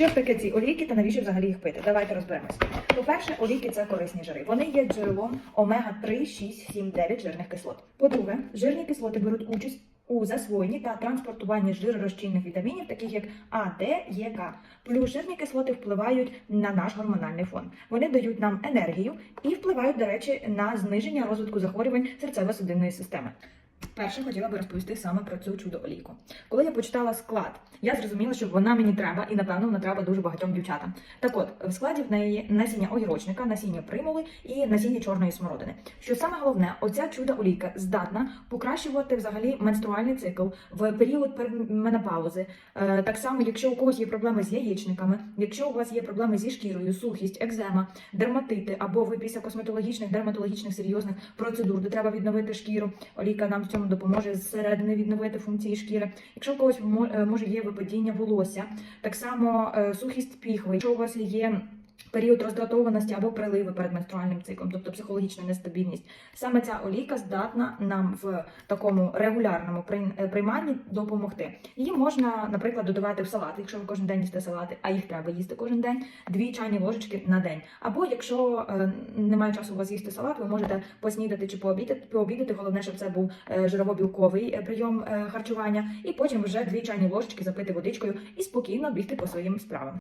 Що таке ці олійки та навіщо взагалі їх пити? Давайте розберемось. По-перше, олійки це корисні жири. Вони є джерелом омега-3, 6, 7, 9 жирних кислот. По-друге, жирні кислоти беруть участь у засвоєнні та транспортуванні жиророзчинних вітамінів, таких як А, Д, Е, К. Плюс жирні кислоти впливають на наш гормональний фон. Вони дають нам енергію і впливають, до речі, на зниження розвитку захворювань серцево-судинної системи. Перше хотіла би розповісти саме про цю чудо олійку. Коли я почитала склад, я зрозуміла, що вона мені треба, і напевно вона треба дуже багатьом дівчатам. Так от, в складі в неї насіння огірочника, насіння примули і насіння чорної смородини. Що саме головне, оця чудо олійка здатна покращувати взагалі менструальний цикл в період менопаузи. Е, Так само, якщо у когось є проблеми з яєчниками, якщо у вас є проблеми зі шкірою, сухість, екзема, дерматити, або ви після косметологічних, дерматологічних серйозних процедур, де треба відновити шкіру, олійка нам в цьому допоможе зсередини відновити функції шкіри. Якщо у когось е, може є випадіння волосся, так само е, сухість піхви, якщо у вас є. Період роздратованості або приливи перед менструальним циклом, тобто психологічна нестабільність. Саме ця олійка здатна нам в такому регулярному е, прийманні допомогти. Її можна, наприклад, додавати в салат, якщо ви кожен день їсте салати, а їх треба їсти кожен день, дві чайні ложечки на день. Або якщо е, немає часу у вас їсти салат, ви можете поснідати чи пообідати. Пообідати, головне, щоб це був е, жирово-білковий прийом харчування, і потім вже дві чайні ложечки запити водичкою і спокійно бігти по своїм справам.